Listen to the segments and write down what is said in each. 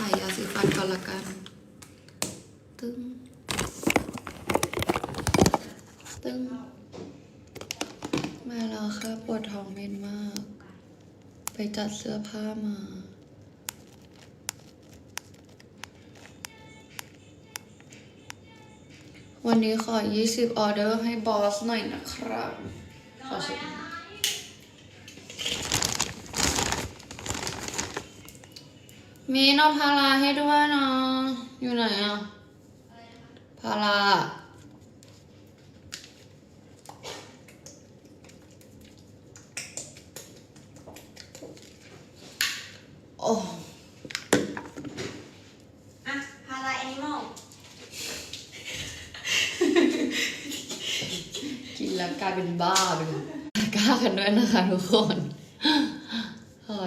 ขายยาสีฟันก่อนละกัน ตึ้ง ตึ้ง มาแล้วค่ะ ปวดท้องเม็นมาก ไปจัดเสื้อผ้ามาวันนี้ขอ 20 ออเดอร์ให้บอสหน่อยนะครับ ขอเช็ค มีนมพาราให้ด้วยนะอยู่ไหนอะพาราโอ้อะพาราแอนิมอลกินแล้วกลายเป็นบ้าไปเลยกล้ากันด้วยนะคะทุกคนขอ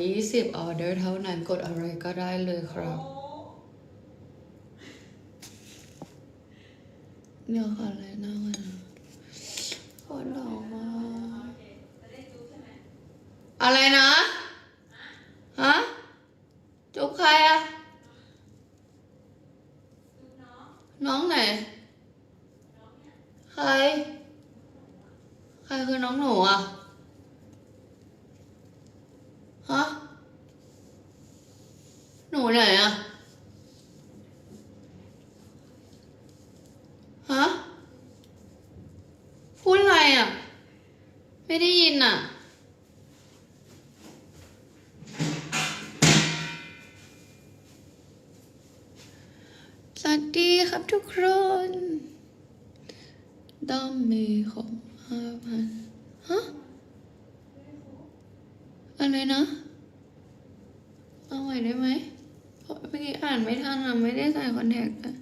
20 ออเดอร์เท่านั้นกดอะไรก็ได้เลยครับ เดี๋ยวขออะไรหน้ากันนะปวดหลังมากอะไรนะ ฮะ จุ๊บใครอะน้องไหน ใคร ใครคือน้องหนูอะ ฮะหนูไหนอะฮะพูดอะไรอะไม่ได้ยินอะสวัสดีครับทุกคนด้อมมีของห้าพันฮะ อะไรนะ เอาใหม่ได้ไหมเพราะเมื่อกี้อ่านไม่ทันอะไม่ได้ใส่คอนแทคอะ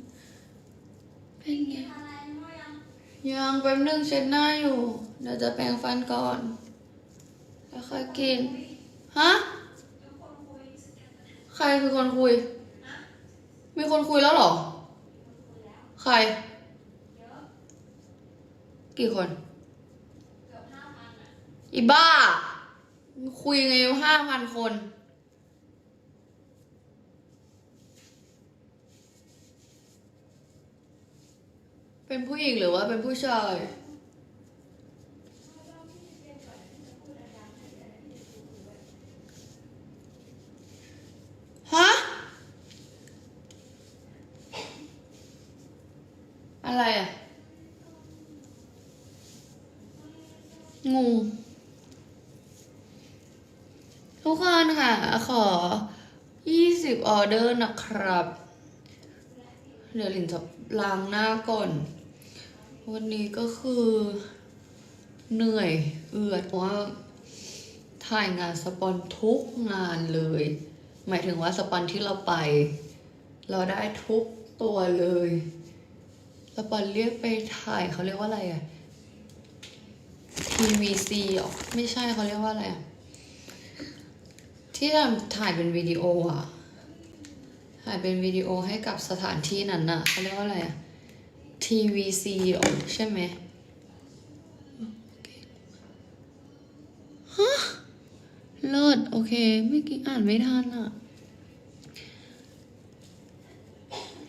เป็นไงยังยังแป๊บนึงเช็ดหน้าอยู่ เดี๋ยวจะแปรงฟันก่อน แล้วค่อยกิน ฮะ ใครคือคนคุย มีคนคุยแล้วหรอคใคร กี่คนเกือบห้าพันอีบ้า คุยไงห้าพันคน เป็นผู้หญิงหรือว่าเป็นผู้ชายฮะอะไรอะงง ทุกคนค่ะ ขอ 20 ออเดอร์นะครับ เดี๋ยวลินจะล้างหน้าก่อน วันนี้ก็คือเหนื่อยเอือดว่าถ่ายงานสปอนทุกงานเลย หมายถึงว่าสปอนที่เราไป เราได้ทุกตัวเลยสปอนเรียกไปถ่ายเขาเรียกว่าอะไรอะ TVC หรอไม่ใช่เขาเรียกว่าอะไรอะ ที่ทำถ่ายเป็นวิดีโออะถ่ายเป็นวิดีโอให้กับสถานที่นั้นน่ะเขาเรียกว่าอะไรอะ TVC ใช่ไหมฮะเลิศโอเคเมื่อกี้อ่านไม่ทันอะ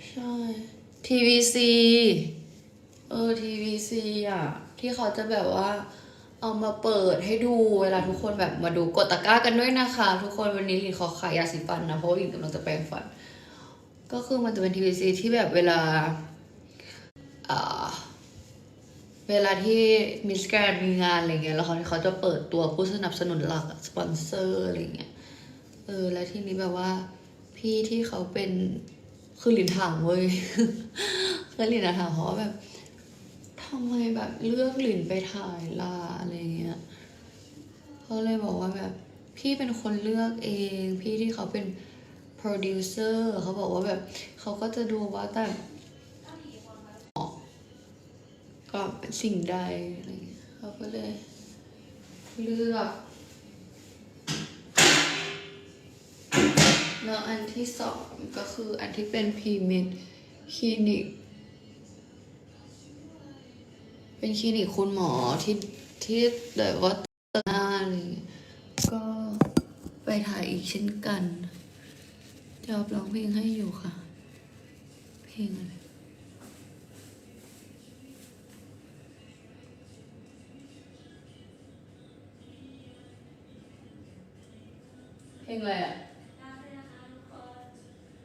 ใช่ TVC เออ TVC อะที่เขาจะแบบว่า เอามาเปิดให้ดูเวลาทุกคนแบบมาดูกดตะกร้ากันด้วยนะคะ ทุกคนวันนี้ลินขอขายยาสีฟันนะเพราะว่าลินกำลังจะแปรงฟัน ก็คือมันจะเป็น TVC ที่แบบเวลาเวลาที่มิสแกรนมีงานอะไรเงี้ยแล้วเขาเขาจะเปิดตัวผู้สนับสนุนหลักสปอนเซอร์อะไรเงี้ยเออแล้วทีนี้แบบว่าพี่ที่เขาเป็นคือลินถามเว้ยคือลินถามเขาว่าแบบ แบบเลือกหลินไปถ่ายลาอะไรเงี้ยเขาเลยบอกว่าแบบพี่เป็นคนเลือกเอง พี่ที่เขาเป็นโปรดิวเซอร์เขาบอกว่าแบบเขาก็จะดูว่าแต่ก็เป็นสิ่งใดอะไรเงี้ยเขาก็เลยเลือกแล้วอันที่สองก็คืออันที่เป็นพรีเมดคลินิก เป็นคลินิกคุณหมอที่ที่แบบว่าตาอะไรอย่าเงี้ยก็ไปถ่ายอีกเช่นกันจะจอบร้องเพลงให้อยู่ค่ะ เพลงอะไรเพลงอะไร อะ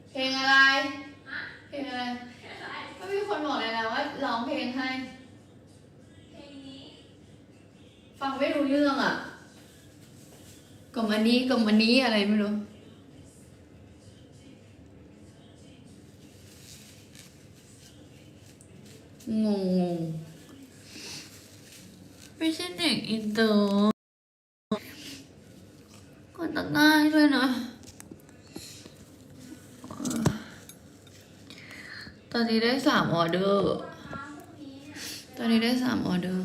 เพลงอะไร อะไร ก็มีคนบอกเลยนะว่าร้องเพลงให้ เพลงนี้ ฟังไม่ รู้เรื่องอะกล่อมอันนี้กล่อมอันนี้อะไรไม่รู้งงไม่ใช่เด็กอินเตอร์กดตะกร้าให้ด้วยนะตอนนี้ได้สามออเดอร์ ตอนนี้ได้สามออเดอร์